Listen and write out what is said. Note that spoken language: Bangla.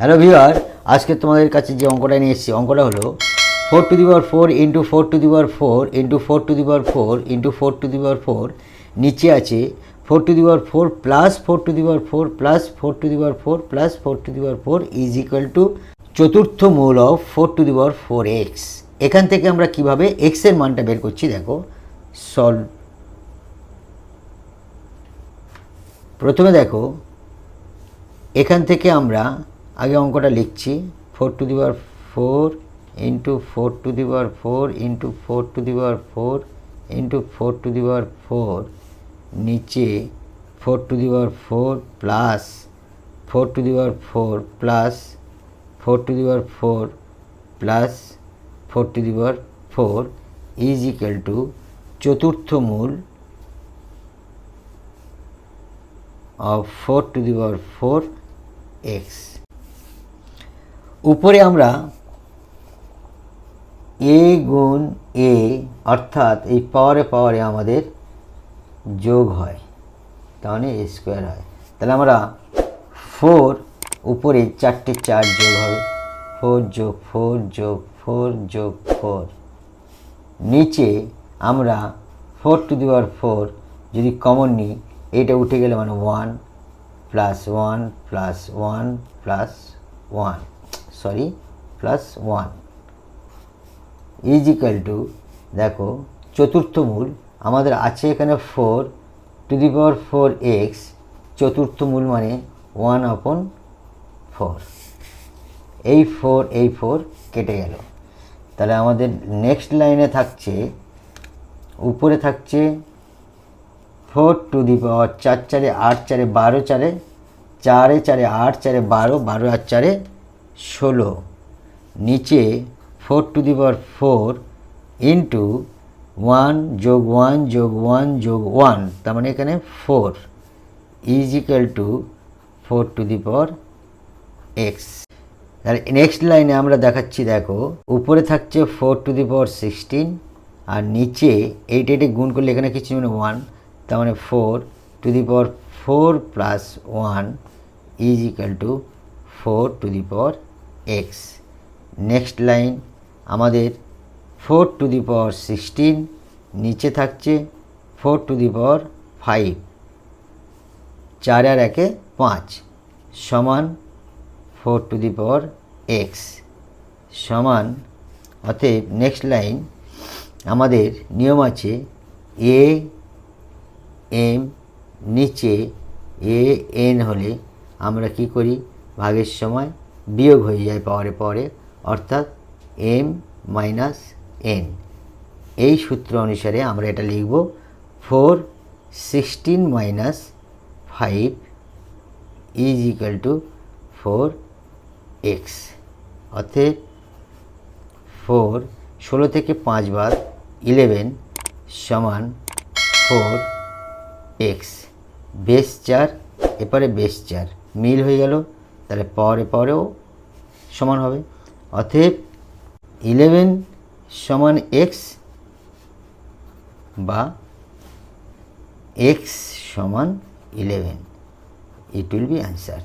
হ্যালো ভিউয়ার আজকে তোমাদের কাছে যে অঙ্কটা নিয়ে এসেছি, অঙ্কটা হলো four to the power four into four to the power four into four to the power four into four to the power four নিচে আছে four to the power four plus four to the power four plus four to the power four plus four to the power four is equal to চতুর্থ মূল of four to the power four x এখান থেকে আমরা কীভাবে এক্সের মানটা বের করছি দেখো। সলভ প্রথমে দেখো, এখান থেকে আমরা আগে অঙ্কটা লিখছি। Four to the power four into four to the power four into four to the power four into four to the power four নিচে four to the power four plus four to the power four plus four to the power four plus four to the power four is equal to চতুর্থ মূল of 4 to the power 4 x উপরে আমরা এ গুণ এ অর্থাৎ এই পাওয়ারে পাওয়ারে আমাদের যোগ হয়। তাহলে a স্কোয়ার হয়। তাহলে আমরা ফোর উপরে চারটে চার যোগ হবে। ফোর যোগ ফোর যোগ ফোর যোগ ফোর নিচে আমরা four to the power four যদি কমন নিই এইটা উঠে গেলে মানে one plus one plus one plus one sorry plus one is equal to দেখো, চতুর্থ মূল, আমাদের আছে এখানে four to the power four x চতুর্থ মূল মানে ওয়ান আপন ফোর এই ফোর এই ফোর কেটে গেল। তাহলে আমাদের নেক্সট লাইনে থাকছে, উপরে থাকছে ফোর টু দি পাওয়ার চার চারে আট চারে বারো চারে চারে চারে আট, চারে বারো বারো আর চারে ষোলো। নিচে four to the power four into one যোগ ওয়ান যোগ ওয়ান যোগ ওয়ান তার মানে এখানে four is equal to four to the power x তাহলে নেক্সট লাইনে আমরা দেখাচ্ছি, দেখো, উপরে থাকছে four to the power sixteen আর নিচে এইট এইটে গুণ করলে এখানে কিছু মানে ওয়ান তার মানে four to the power four plus one is equal to four to the power x. Next line, আমাদের four to the power sixteen, নিচে থাকছে four to the power five. চার আর একে পাঁচ সমান four to the power x. সমান, অতএব নেক্সট লাইন, আমাদের নিয়ম আছে এ, এম, নিচে এ, এন হলে আমরা কি করি? ভাগের সময় বিয়োগ হয়ে যায় পাওয়ারে পাওয়ারে, অর্থাৎ এম মাইনাস এন এই সূত্র অনুসারে আমরা এটা লিখব four sixteen minus five is equal to four x অতএব ফোর ষোলো থেকে পাঁচ বার ইলেভেন সমান ফোর এক্স বেস চার এপারে বেস চার। মিল হয়ে গেল তাহলে পরে পরেও সমান হবে। অতএব ইলেভেন সমান এক্স বা এক্স সমান eleven it will be answer